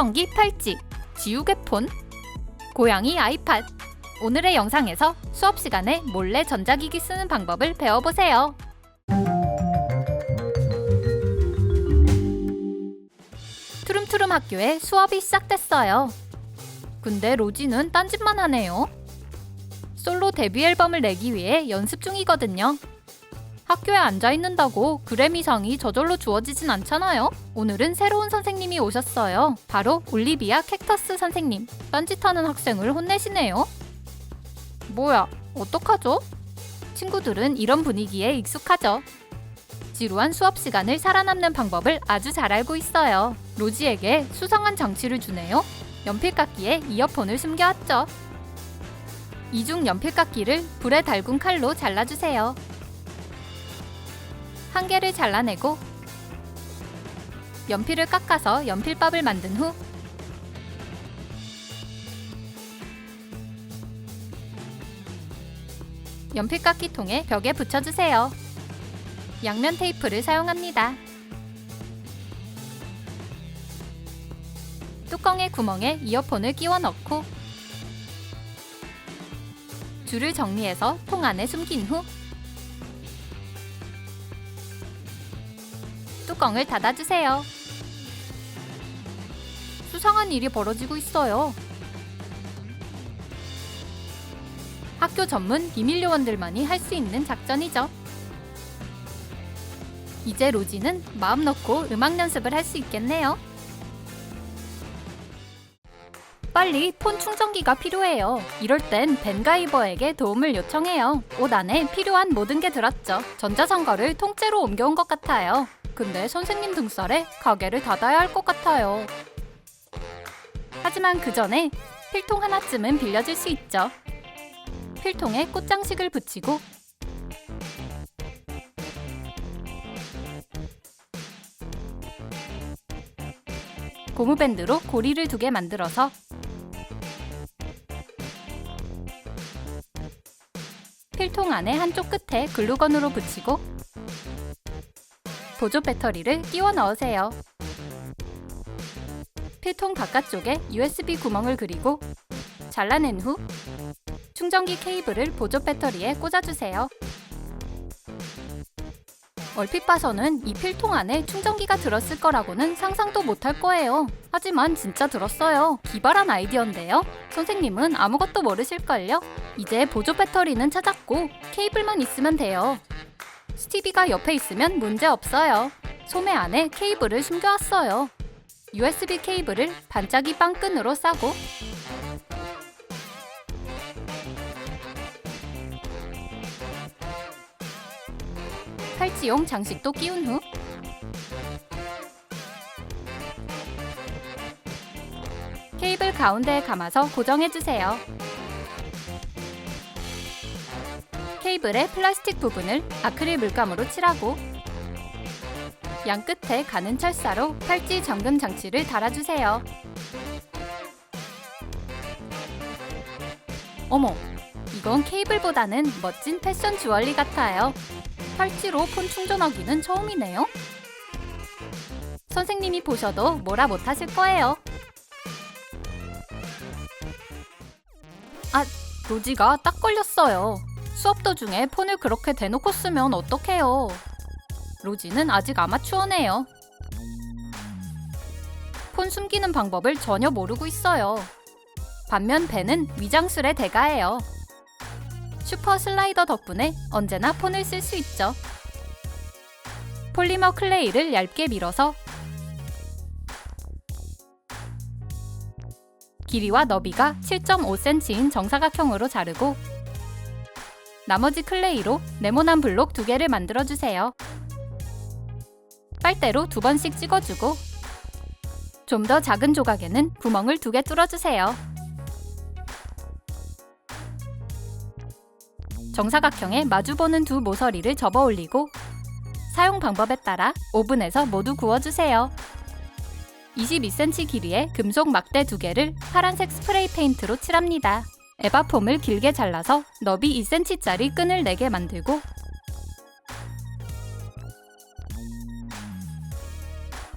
충전기 팔찌, 지우개 폰, 고양이 아이팟. 오늘의 영상에서 수업 시간에 몰래 전자기기 쓰는 방법을 배워보세요. 투름투름 학교에 수업이 시작됐어요. 근데 로지는 딴짓만 하네요. 솔로 데뷔 앨범을 내기 위해 연습 중이거든요. 학교에 앉아 있는다고 그래미상이 저절로 주어지진 않잖아요. 오늘은 새로운 선생님이 오셨어요. 바로 올리비아 캡터스 선생님. 딴짓하는 학생을 혼내시네요. 뭐야, 어떡하죠? 친구들은 이런 분위기에 익숙하죠. 지루한 수업 시간을 살아남는 방법을 아주 잘 알고 있어요. 로지에게 수상한 장치를 주네요. 연필깎이에 이어폰을 숨겨왔죠. 이중 연필깎이를 불에 달군 칼로 잘라주세요. 한 개를 잘라내고 연필을 깎아서 연필밥을 만든 후 연필깎이 통에 벽에 붙여주세요. 양면 테이프를 사용합니다. 뚜껑의 구멍에 이어폰을 끼워 넣고 줄을 정리해서 통 안에 숨긴 후 뚜껑을 닫아주세요. 수상한 일이 벌어지고 있어요. 학교 전문 비밀 요원들만이 할 수 있는 작전이죠. 이제 로지는 마음 놓고 음악 연습을 할 수 있겠네요. 빨리 폰 충전기가 필요해요. 이럴 땐 벤가이버에게 도움을 요청해요. 옷 안에 필요한 모든 게 들었죠. 전자상가를 통째로 옮겨온 것 같아요. 근데 선생님 등살에 가게를 닫아야 할 것 같아요. 하지만 그 전에 필통 하나쯤은 빌려줄 수 있죠. 필통에 꽃장식을 붙이고 고무밴드로 고리를 두 개 만들어서 필통 안에 한쪽 끝에 글루건으로 붙이고 보조 배터리를 끼워 넣으세요. 필통 바깥쪽에 USB 구멍을 그리고 잘라낸 후 충전기 케이블을 보조 배터리에 꽂아주세요. 얼핏 봐서는 이 필통 안에 충전기가 들었을 거라고는 상상도 못할 거예요. 하지만 진짜 들었어요. 기발한 아이디어인데요. 선생님은 아무것도 모르실걸요? 이제 보조 배터리는 찾았고 케이블만 있으면 돼요. 스티비가 옆에 있으면 문제 없어요. 소매 안에 케이블을 숨겨왔어요. USB 케이블을 반짝이 빵끈으로 싸고 팔찌용 장식도 끼운 후 케이블 가운데에 감아서 고정해주세요. 케이블의 플라스틱 부분을 아크릴 물감으로 칠하고 양 끝에 가는 철사로 팔찌 잠금 장치를 달아주세요. 어머, 이건 케이블보다는 멋진 패션 주얼리 같아요. 팔찌로 폰 충전하기는 처음이네요. 선생님이 보셔도 뭐라 못하실 거예요. 아, 로지가 딱 걸렸어요. 수업 도중에 폰을 그렇게 대놓고 쓰면 어떡해요. 로지는 아직 아마추어네요. 폰 숨기는 방법을 전혀 모르고 있어요. 반면 벤은 위장술의 대가예요. 슈퍼 슬라이더 덕분에 언제나 폰을 쓸 수 있죠. 폴리머 클레이를 얇게 밀어서 길이와 너비가 7.5cm인 정사각형으로 자르고 나머지 클레이로 네모난 블록 두 개를 만들어 주세요. 빨대로 두 번씩 찍어주고 좀 더 작은 조각에는 구멍을 두 개 뚫어주세요. 정사각형에 마주보는 두 모서리를 접어 올리고 사용 방법에 따라 오븐에서 모두 구워주세요. 22cm 길이의 금속 막대 두 개를 파란색 스프레이 페인트로 칠합니다. 에바폼을 길게 잘라서 너비 2cm짜리 끈을 4개 만들고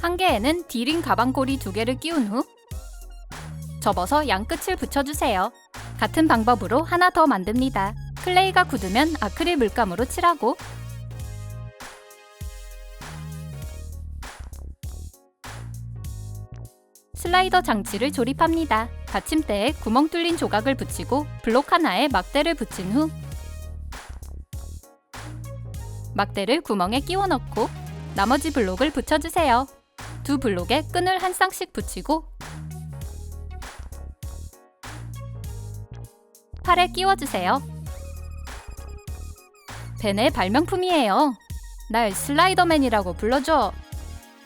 한 개에는 디링 가방고리 두 개를 끼운 후 접어서 양끝을 붙여주세요. 같은 방법으로 하나 더 만듭니다. 클레이가 굳으면 아크릴 물감으로 칠하고 슬라이더 장치를 조립합니다. 받침대에 구멍 뚫린 조각을 붙이고 블록 하나에 막대를 붙인 후 막대를 구멍에 끼워 넣고 나머지 블록을 붙여주세요. 두 블록에 끈을 한 쌍씩 붙이고 팔에 끼워주세요. 벤의 발명품이에요. 날 슬라이더맨이라고 불러줘.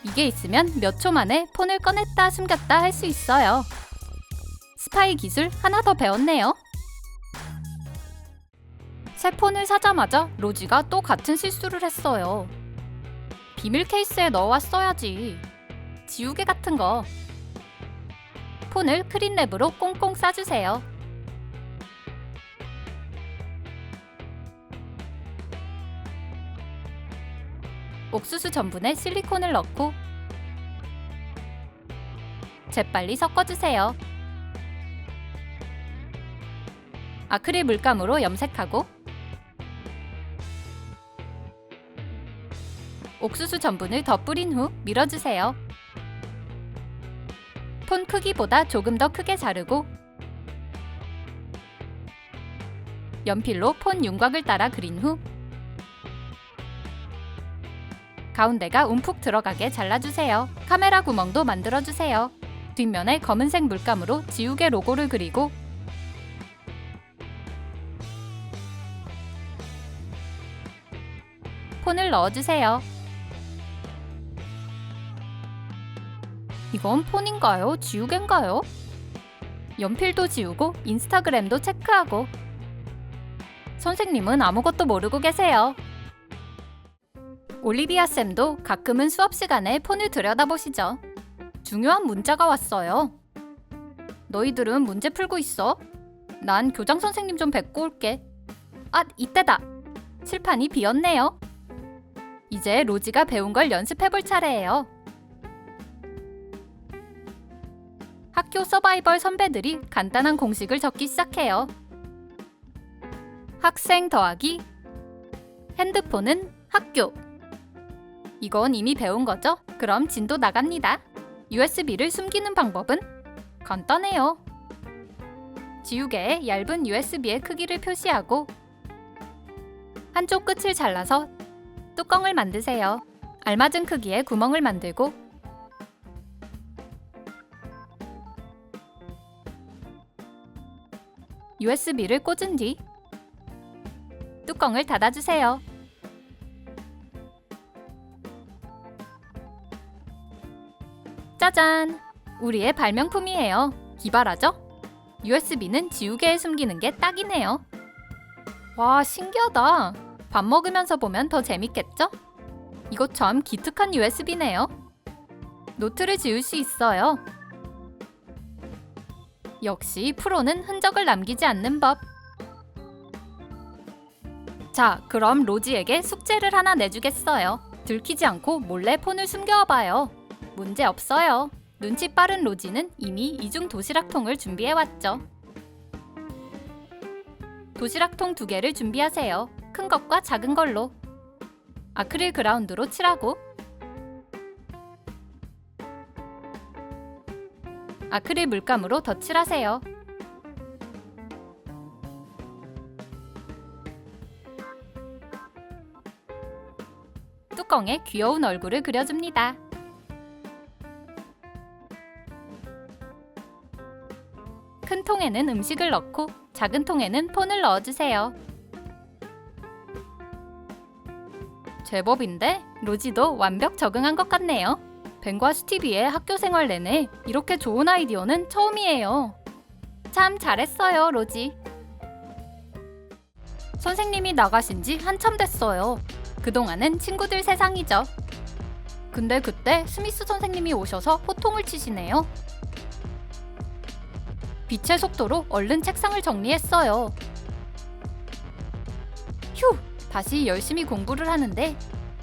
이게 있으면 몇 초 만에 폰을 꺼냈다 숨겼다 할 수 있어요. 스파이 기술 하나 더 배웠네요. 새 폰을 사자마자 로지가 또 같은 실수를 했어요. 비밀 케이스에 넣어왔어야지. 지우개 같은 거. 폰을 크린랩으로 꽁꽁 싸주세요. 옥수수 전분에 실리콘을 넣고 재빨리 섞어주세요. 아크릴 물감으로 염색하고 옥수수 전분을 더 뿌린 후 밀어주세요. 폰 크기보다 조금 더 크게 자르고 연필로 폰 윤곽을 따라 그린 후 가운데가 움푹 들어가게 잘라주세요. 카메라 구멍도 만들어주세요. 뒷면에 검은색 물감으로 지우개 로고를 그리고 폰을 넣어주세요. 이건 폰인가요? 지우개인가요? 연필도 지우고 인스타그램도 체크하고 선생님은 아무것도 모르고 계세요. 올리비아 쌤도 가끔은 수업 시간에 폰을 들여다보시죠. 중요한 문자가 왔어요. 너희들은 문제 풀고 있어? 난 교장 선생님 좀 뵙고 올게. 아, 이때다. 칠판이 비었네요. 이제 로지가 배운 걸 연습해볼 차례예요. 학교 서바이벌 선배들이 간단한 공식을 적기 시작해요. 학생 더하기 핸드폰은 학교. 이건 이미 배운 거죠? 그럼 진도 나갑니다. USB를 숨기는 방법은 간단해요. 지우개에 얇은 USB의 크기를 표시하고 한쪽 끝을 잘라서 뚜껑을 만드세요. 알맞은 크기의 구멍을 만들고 USB를 꽂은 뒤 뚜껑을 닫아주세요. 짜잔! 우리의 발명품이에요. 기발하죠? USB는 지우개에 숨기는 게 딱이네요. 와, 신기하다. 밥 먹으면서 보면 더 재밌겠죠? 이거 참 기특한 USB네요. 노트를 지울 수 있어요. 역시 프로는 흔적을 남기지 않는 법. 자, 그럼 로지에게 숙제를 하나 내주겠어요. 들키지 않고 몰래 폰을 숨겨와봐요. 문제 없어요. 눈치 빠른 로지는 이미 이중 도시락통을 준비해왔죠. 도시락통 두 개를 준비하세요. 큰 것과 작은 걸로. 아크릴 그라운드로 칠하고 아크릴 물감으로 덧칠하세요. 뚜껑에 귀여운 얼굴을 그려줍니다. 큰 통에는 음식을 넣고 작은 통에는 폰을 넣어주세요. 제법인데 로지도 완벽 적응한 것 같네요. 벤과 스티비의 학교 생활 내내 이렇게 좋은 아이디어는 처음이에요. 참 잘했어요, 로지. 선생님이 나가신 지 한참 됐어요. 그동안은 친구들 세상이죠. 근데 그때 스미스 선생님이 오셔서 호통을 치시네요. 빛의 속도로 얼른 책상을 정리했어요. 휴! 다시 열심히 공부를 하는데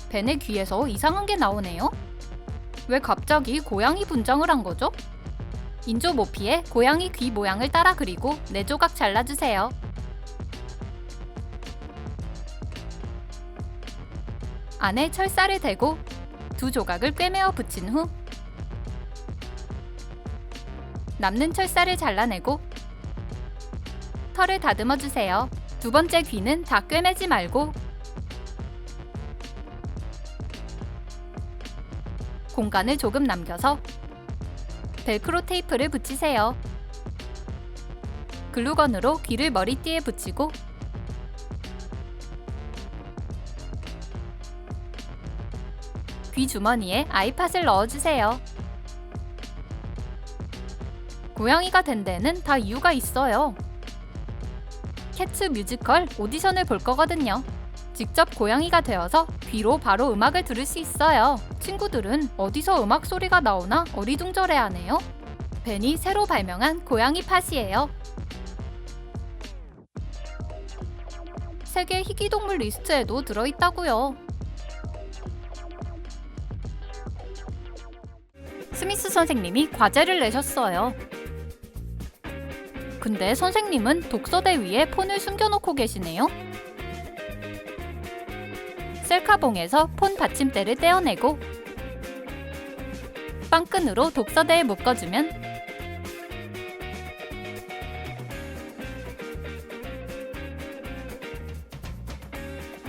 벤의 귀에서 이상한 게 나오네요. 왜 갑자기 고양이 분장을 한 거죠? 인조 모피에 고양이 귀 모양을 따라 그리고 네 조각 잘라주세요. 안에 철사를 대고 두 조각을 꿰매어 붙인 후 남는 철사를 잘라내고 털을 다듬어 주세요. 두 번째 귀는 다 꿰매지 말고 공간을 조금 남겨서 벨크로 테이프를 붙이세요. 글루건으로 귀를 머리띠에 붙이고 귀 주머니에 아이팟을 넣어주세요. 고양이가 된 데는 다 이유가 있어요. 캐츠 뮤지컬 오디션을 볼 거거든요. 직접 고양이가 되어서 귀로 바로 음악을 들을 수 있어요. 친구들은 어디서 음악 소리가 나오나 어리둥절해 하네요. 벤이 새로 발명한 고양이 팟이에요. 세계 희귀동물 리스트에도 들어있다고요. 스미스 선생님이 과제를 내셨어요. 근데 선생님은 독서대 위에 폰을 숨겨놓고 계시네요. 셀카봉에서 폰 받침대를 떼어내고 빵끈으로 독서대에 묶어주면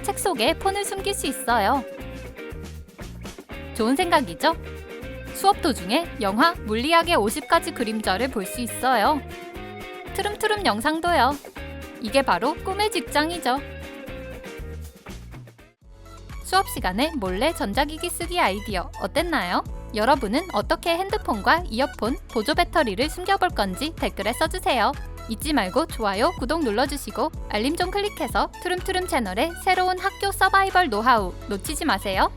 책 속에 폰을 숨길 수 있어요. 좋은 생각이죠? 수업 도중에 영화 물리학의 50가지 그림자를 볼 수 있어요. 트름트름 영상도요. 이게 바로 꿈의 직장이죠. 수업 시간에 몰래 전자기기 쓰기 아이디어 어땠나요? 여러분은 어떻게 핸드폰과 이어폰, 보조 배터리를 숨겨볼 건지 댓글에 써주세요. 잊지 말고 좋아요, 구독 눌러주시고 알림 좀 클릭해서 트름트름 채널의 새로운 학교 서바이벌 노하우 놓치지 마세요.